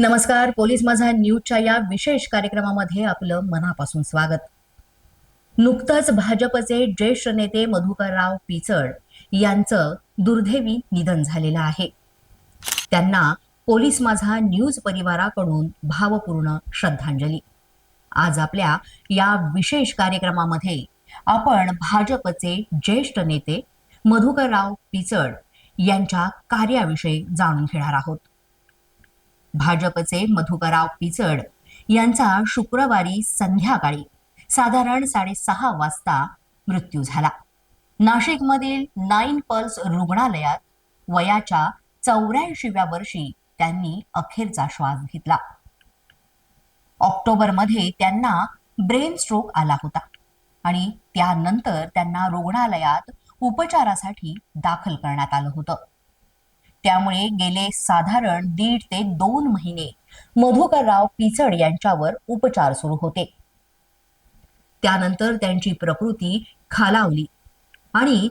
नमस्कार. पोलीस माझा न्यूजच्या या विशेष कार्यक्रमामध्ये आपलं मनापासून स्वागत. नुकतंच भाजपचे ज्येष्ठ नेते मधुकरराव पिचड यांचं दुर्दैवी निधन झालेलं आहे. त्यांना पोलीस माझा न्यूज परिवाराकडून भावपूर्ण श्रद्धांजली. आज आपल्या या विशेष कार्यक्रमामध्ये आपण भाजपचे ज्येष्ठ नेते मधुकरराव पिचड यांच्या कार्याविषयी जाणून घेणार आहोत. भाजपचे मधुकरराव पिचड यांचा शुक्रवारी संध्याकाळी साधारण साडेसहा वाजता मृत्यू झाला. नाशिकमधील नाईन पल्स रुग्णालयात वयाच्या चौऱ्याऐंशीव्या वर्षी त्यांनी अखेरचा श्वास घेतला. ऑक्टोबरमध्ये त्यांना ब्रेन स्ट्रोक आला होता आणि त्यानंतर त्यांना रुग्णालयात उपचारासाठी दाखल करण्यात आलं होतं. त्यामुळे गेले साधारण दीड ते दोन महिने मधुकरराव पिचड यांच्यावर उपचार सुरू होते. त्यानंतर त्यांची प्रकृती खालावली आणि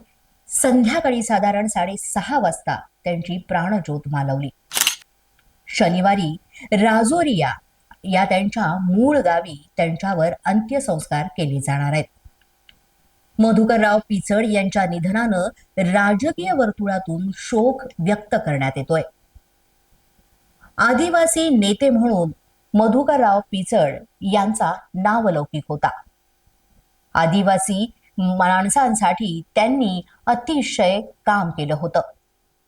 संध्याकाळी साधारण साडेसहा वाजता त्यांची प्राणज्योत मालवली. शनिवारी राजोरिया या त्यांच्या मूळ गावी त्यांच्यावर अंत्यसंस्कार केले जाणार आहेत. मधुकरराव पिचड यांच्या निधनानं राजकीय वर्तुळातून शोक व्यक्त करण्यात येतोय. आदिवासी नेते म्हणून मधुकरराव पिचड यांचा नावलौकिक होता. आदिवासी माणसांसाठी त्यांनी अतिशय काम केलं होतं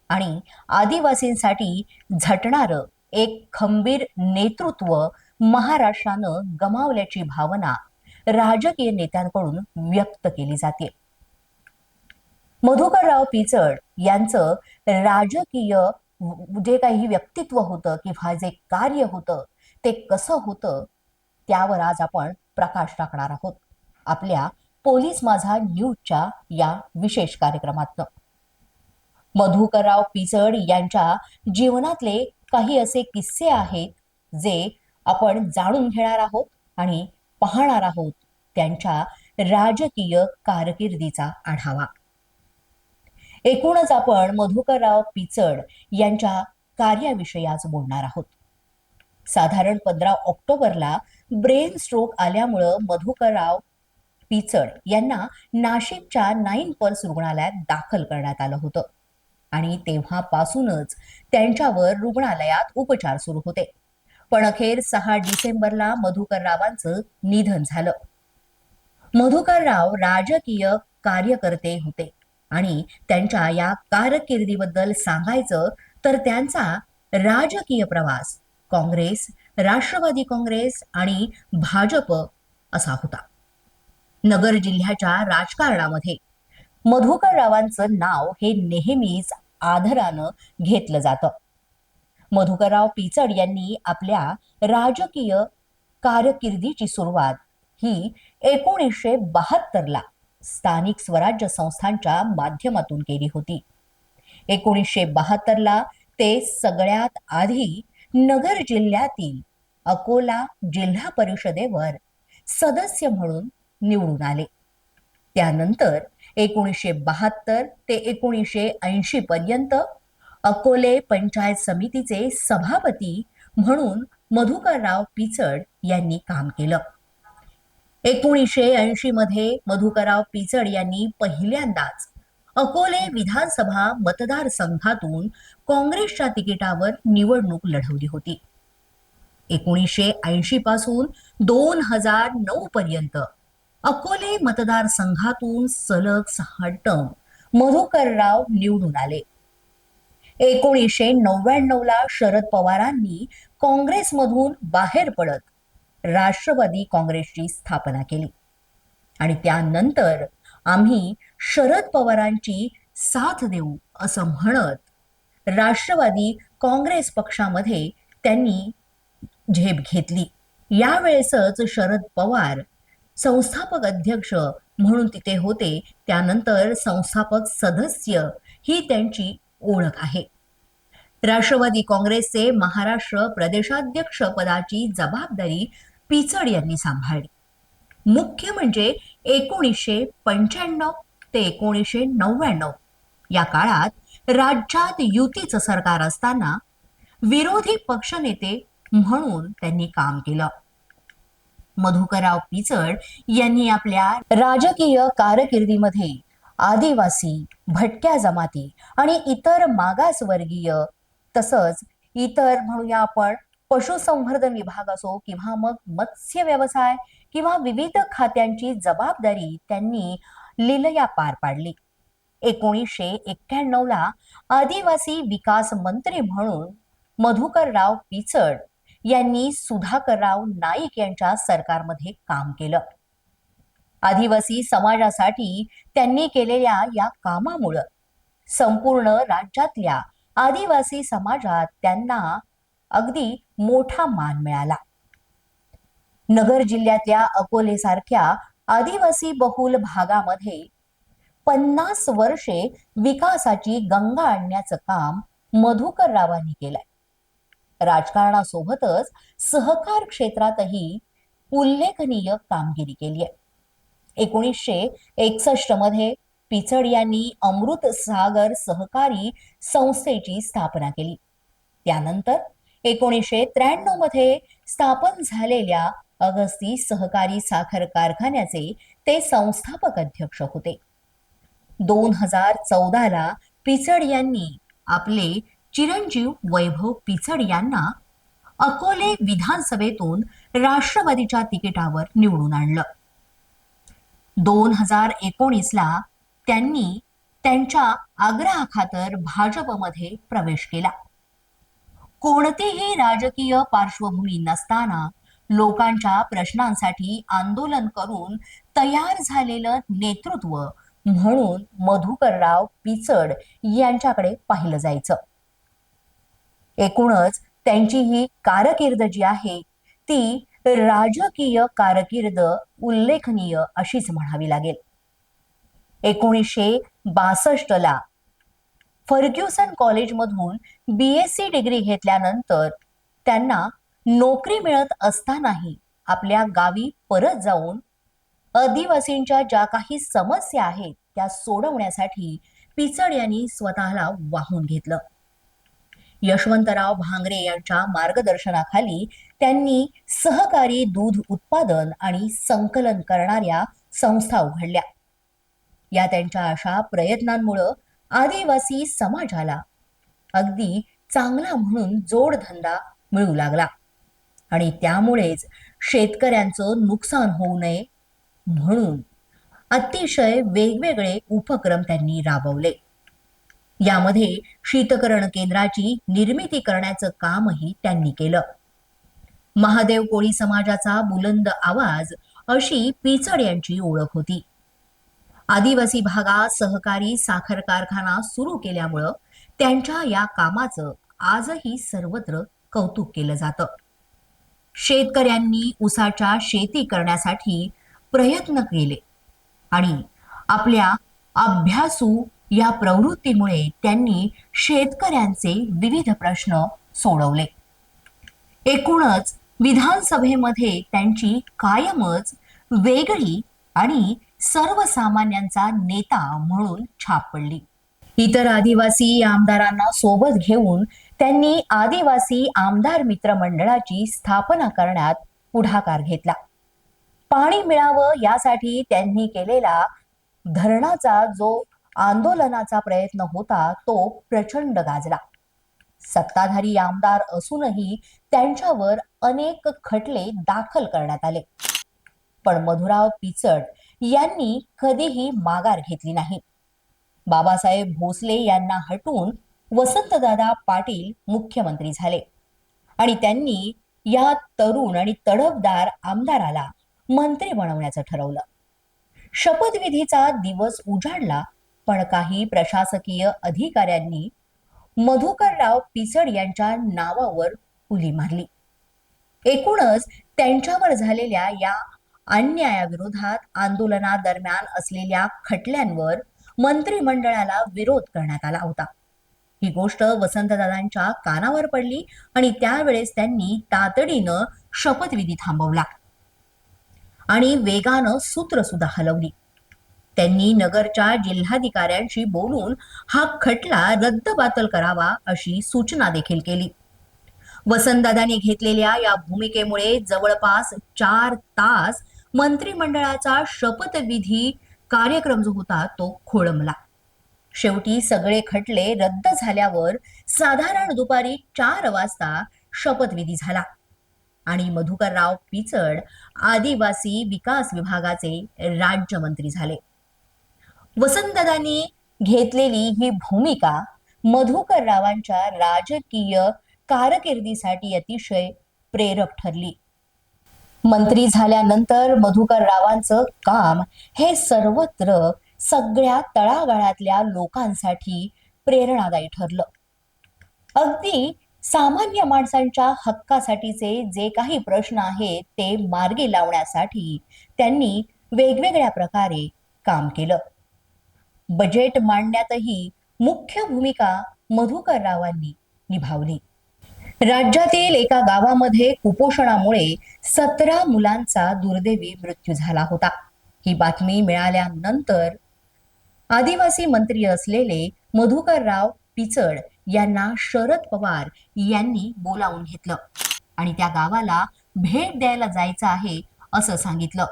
आणि आदिवासींसाठी झटणारं एक खंबीर नेतृत्व महाराष्ट्रानं गमावल्याची भावना राजकीय नेत्यांकडून व्यक्त केली जाते. मधुकरराव पिचड यांचं राजकीय जे काही व्यक्तित्व होतं किंवा जे कार्य होतं ते कसं होतं त्यावर आज आपण प्रकाश टाकणार आहोत. आपल्या पोलीस माझा न्यूजच्या या विशेष कार्यक्रमातनं. मधुकरराव पिचड यांच्या जीवनातले काही असे किस्से आहेत जे आपण जाणून घेणार आहोत आणि पाहणार आहोत त्यांच्या राजकीय कारकिर्दीचा आढावा. एकूणच आपण मधुकरराव पिचड यांच्या कार्याविषयी आज बोलणार आहोत. साधारण पंधरा ऑक्टोबरला ब्रेन स्ट्रोक आल्यामुळं मधुकरराव पिचड यांना नाशिकच्या नाईन पर्स रुग्णालयात दाखल करण्यात आलं होतं आणि तेव्हापासूनच त्यांच्यावर रुग्णालयात उपचार सुरू होते. पण अखेर सहा डिसेंबरला मधुकररावांचं निधन झालं. मधुकरराव राजकीय कार्यकर्ते होते आणि त्यांच्या या कारकिर्दीबद्दल सांगायचं तर त्यांचा राजकीय प्रवास काँग्रेस राष्ट्रवादी काँग्रेस आणि भाजप असा होता. नगर जिल्ह्याच्या राजकारणामध्ये मधुकररावांचं नाव हे नेहमीच आदरानं घेतलं जातं. मधुकरराव पिचड यांनी आपल्या राजकीय कारकिर्दीची सुरुवात ही एकोणीसशे बहात्तरला स्थानिक स्वराज्य संस्थांच्या माध्यमातून केली होती. एकोणीसशे बहात्तरला ते सगळ्यात आधी नगर जिल्ह्यातील अकोला जिल्हा परिषदेवर सदस्य म्हणून निवडून आले. त्यानंतर एकोणीसशे बहात्तर ते एकोणीसशे ऐंशी पर्यंत अकोले पंचायत समितीचे सभापती म्हणून मधुकरराव पिचड यांनी काम केलं. एकोणीसशे ऐंशी मध्ये मधुकरराव पिचड यांनी पहिल्यांदाच अकोले विधानसभा मतदारसंघातून काँग्रेसच्या तिकिटावर निवडणूक लढवली होती. एकोणीसशे ऐंशी पासून दोन हजार नऊ पर्यंत अकोले मतदारसंघातून सलग सहा टर्म मधुकरराव निवडून आले. एकोणीसशे नव्याण्णवला शरद पवारांनी काँग्रेसमधून बाहेर पडत राष्ट्रवादी काँग्रेसची स्थापना केली. आणि त्यानंतर आम्ही शरद पवारांची साथ देऊ असं म्हणत राष्ट्रवादी काँग्रेस पक्षामध्ये त्यांनी झेप घेतली. यावेळेसच शरद पवार संस्थापक अध्यक्ष म्हणून तिथे होते. त्यानंतर संस्थापक सदस्य ही त्यांची ओळख आहे. राष्ट्रवादी काँग्रेसचे महाराष्ट्र प्रदेशाध्यक्ष पदाची जबाबदारी पिचड यांनी सांभाळली. मुख्य म्हणजे एकोणीसशे पंच्याण्णव ते एकोणीसशे नव्याण्णव या काळात राज्यात युतीचं सरकार असताना विरोधी पक्षनेते म्हणून त्यांनी काम केलं. मधुकरराव पिचड यांनी आपल्या राजकीय कारकिर्दीमध्ये आदिवासी भटक्या जमाती आणि इतर मागासवर्गीय तसंच इतर म्हणूया आपण पशुसंवर्धन विभाग असो किंवा मग मत्स्य व्यवसाय किंवा विविध खात्यांची जबाबदारी त्यांनी लिलया पार पाडली. एकोणीसशे एक्क्याण्णव ला आदिवासी विकास मंत्री म्हणून मधुकरराव पिचड यांनी सुधाकरराव नाईक यांच्या सरकारमध्ये काम केलं. आदिवासी समाजासाठी त्यांनी केलेल्या या कामामुळं संपूर्ण राज्यातल्या आदिवासी समाजात त्यांना अगदी मोठा मान मिळाला. नगर जिल्ह्यातल्या अकोले सारख्या आदिवासी बहुल भागामध्ये पन्नास वर्षे विकासाची गंगा आणण्याचं काम मधुकर रावांनी केलंय. राजकारणासोबतच सहकार क्षेत्रातही उल्लेखनीय कामगिरी केली आहे. एकोणीसशे एकसष्टमध्ये पिचड यांनी अमृत सागर सहकारी संस्थेची स्थापना केली. त्यानंतर एकोणीसशे त्र्याण्णवमध्ये स्थापन झालेल्या अगस्ती सहकारी साखर कारखान्याचे ते संस्थापक अध्यक्ष होते. दोन हजार चौदाला पिचड यांनी आपले चिरंजीव वैभव पिचड यांना अकोले विधानसभेतून राष्ट्रवादीच्या तिकिटावर निवडून आणलं. दोन हजार एकोणीसला त्यांनी त्यांच्या आग्रहाखातर भाजपमध्ये प्रवेश केला. कोणतीही राजकीय पार्श्वभूमी नसताना लोकांच्या प्रश्नांसाठी आंदोलन करून तयार झालेलं नेतृत्व म्हणून मधुकरराव पिचड यांच्याकडे पाहिलं जायचं. एकूणच त्यांची ही कारकीर्द जी आहे ती राजकीय कारकीर्द उल्लेखनीय अशीच म्हणावी लागेल. एकोणीसशे बासष्ट ला फर्ग्युसन कॉलेजमधून बी एस सी डिग्री घेतल्यानंतर त्यांना नोकरी मिळत असतानाही आपल्या गावी परत जाऊन आदिवासींच्या ज्या काही समस्या आहेत त्या सोडवण्यासाठी पिचड यांनी स्वतःला वाहून घेतलं. यशवंतराव भांगरे यांच्या मार्गदर्शनाखाली त्यांनी सहकारी दूध उत्पादन आणि संकलन करणाऱ्या संस्था उघडल्या. या त्यांच्या अशा प्रयत्नांमुळं आदिवासी समाजाला अगदी चांगला म्हणून जोडधंदा मिळू लागला. आणि त्यामुळेच शेतकऱ्यांचं नुकसान होऊ नये म्हणून अतिशय वेगवेगळे उपक्रम त्यांनी राबवले. यामध्ये शीतकरण केंद्राची निर्मिती करण्याचं कामही त्यांनी केलं. महादेव कोळी समाजाचा बुलंद आवाज अशी पिचड यांची ओळख होती. आदिवासी भागात सहकारी साखर कारखाना सुरू केल्यामुळं त्यांच्या या कामाचं आजही सर्वत्र कौतुक केलं जातं. शेतकऱ्यांनी उसाच्या शेती करण्यासाठी प्रयत्न केले आणि आपल्या अभ्यासू या प्रवृत्तीमुळे त्यांनी शेतकऱ्यांचे विविध प्रश्न सोडवले. एकूणच विधानसभेमध्ये त्यांची कायमच वेगळी आणि सर्वसामान्यांचा नेता म्हणून छाप पडली इतर आदिवासी आमदारांना सोबत घेऊन त्यांनी आदिवासी आमदार मित्र मंडळाची स्थापना करण्यात पुढाकार घेतला. पाणी मिळावं यासाठी त्यांनी केलेला धरणाचा जो आंदोलनाचा प्रयत्न होता तो प्रचंड गाजला. सत्ताधारी आमदार असूनही त्यांच्यावर अनेक खटले दाखल करण्यात आले. पण मधुराव पिचड यांनी कधीही माघार घेतली नाही. बाबासाहेब भोसले यांना हटवून वसंतदादा पाटील मुख्यमंत्री झाले. आणि त्यांनी या तरुण आणि तडफदार आमदाराला मंत्री बनवण्याचं ठरवलं. शपथविधीचा दिवस उजाडला पण काही प्रशासकीय अधिकाऱ्यांनी मधुकरराव पिचड यांच्या नावावर उली मारली. एकूणच त्यांच्यावर झालेल्या या अन्यायाविरोधात आंदोलनादरम्यान असलेल्या खटल्यांवर मंत्रिमंडळाला विरोध करण्यात आला होता. ही गोष्ट वसंतदादांच्या कानावर पडली आणि त्यावेळेस त्यांनी तातडीनं शपथविधी थांबवला. आणि वेगानं सूत्र सुद्धा हलवली. त्यांनी नगरच्या जिल्हाधिकाऱ्यांशी बोलून हा खटला रद्दबातल करावा अशी सूचना देखील केली. वसंतदादांनी घेतलेल्या या भूमिकेमुळे जवळपास चार तास मंत्रिमंडळाचा शपथविधी कार्यक्रम जो होता तो खोळंबला. शेवटी सगळे खटले रद्द झाल्यावर साधारण दुपारी चार वाजता शपथविधी झाला. आणि मधुकरराव पिचड आदिवासी विकास विभागाचे राज्यमंत्री झाले. वसंतदानी घेतलेली ही भूमिका मधुकररावांच्या राजकीय कारकिर्दीसाठी अतिशय प्रेरक ठरली. मंत्री झाल्यानंतर मधुकर रावांचं काम हे सर्वत्र सगळ्या तळागाळातल्या लोकांसाठी प्रेरणादायी ठरलं. अगदी सामान्य माणसांच्या हक्कासाठीचे जे काही प्रश्न आहेत ते मार्गी लावण्यासाठी त्यांनी वेगवेगळ्या प्रकारे काम केलं. बजेट मांडण्यातही मुख्य भूमिका मधुकर रावांनी निभावली. राज्यातील एका गावामध्ये कुपोषणामुळे सतरा मुलांचा दुर्दैवी मृत्यू झाला होता. ही बातमी मिळाल्यानंतर आदिवासी मंत्री असलेले मधुकरराव पिचड यांना शरद पवार यांनी बोलावून घेतलं आणि त्या गावाला भेट द्यायला जायचं आहे असं सांगितलं.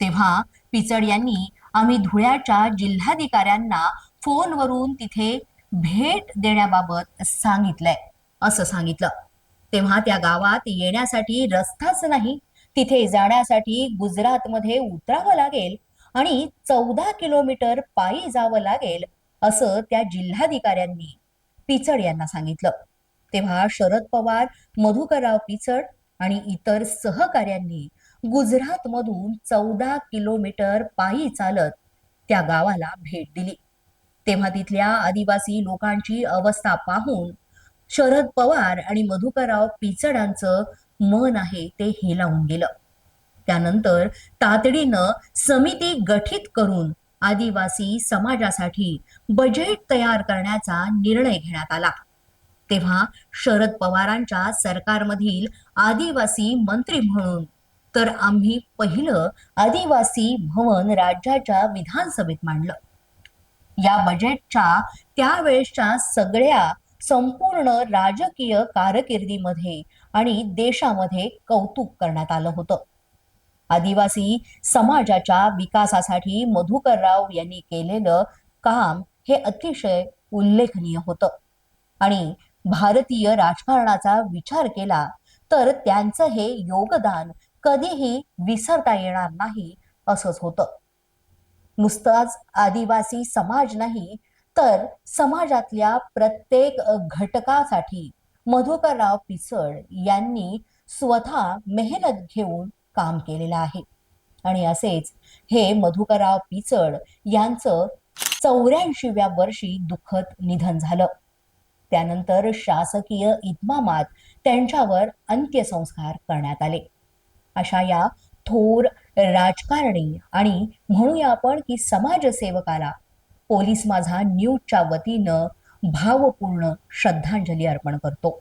तेव्हा पिचड यांनी आम्ही धुळ्याच्या जिल्हाधिकाऱ्यांना फोनवरून तिथे भेट देण्याबाबत सांगितलंय असं सांगितलं. तेव्हा त्या गावात येण्यासाठी रस्ताच नाही तिथे जाण्यासाठी गुजरातमध्ये उतरावं लागेल आणि चौदा किलोमीटर पायी जावं लागेल असं त्या जिल्हाधिकाऱ्यांनी पिचड यांना सांगितलं. तेव्हा शरद पवार मधुकरराव पिचड आणि इतर सहकाऱ्यांनी गुजरातमधून चौदा किलोमीटर पायी चालत त्या गावाला भेट दिली. तेव्हा तिथल्या आदिवासी लोकांची अवस्था पाहून शरद पवार आणि मधुकरराव पिचडांचं मन आहे ते हेलावून गेलं. त्यानंतर तातडीनं समिती गठीत करून आदिवासी समाजासाठी बजेट तयार करण्याचा निर्णय घेण्यात आला. तेव्हा शरद पवारांच्या सरकारमधील आदिवासी मंत्री म्हणून तर आम्ही पहिलं आदिवासी भवन राज्याच्या विधानसभेत मांडलं. या बजेटच्या त्यावेळेसच्या सगळ्या संपूर्ण राजकीय कारकिर्दीमध्ये आणि देशामध्ये कौतुक करण्यात आलं होतं. आदिवासी समाजाच्या विकासासाठी मधुकरराव यांनी केलेलं काम हे अतिशय उल्लेखनीय होतं. आणि भारतीय राजकारणाचा विचार केला तर त्यांचं हे योगदान कधीही विसरता येणार नाही असंच होतं. नुसताच आदिवासी समाज नाही तर समाजातल्या प्रत्येक घटकासाठी मधुकरराव पिचड यांनी स्वतः मेहनत घेऊन काम केलेलं आहे. आणि असेच हे मधुकरराव पिचड यांचं चौऱ्याऐंशीव्या वर्षी दुःखद निधन झालं. त्यानंतर शासकीय इतमामात त्यांच्यावर अंत्यसंस्कार करण्यात आले. अशा या थोर राजकारणी आणि म्हणूया आपण की समाजसेवकाला पोलीस माझा न्यूजच्या वतीनं भावपूर्ण श्रद्धांजली अर्पण करतो.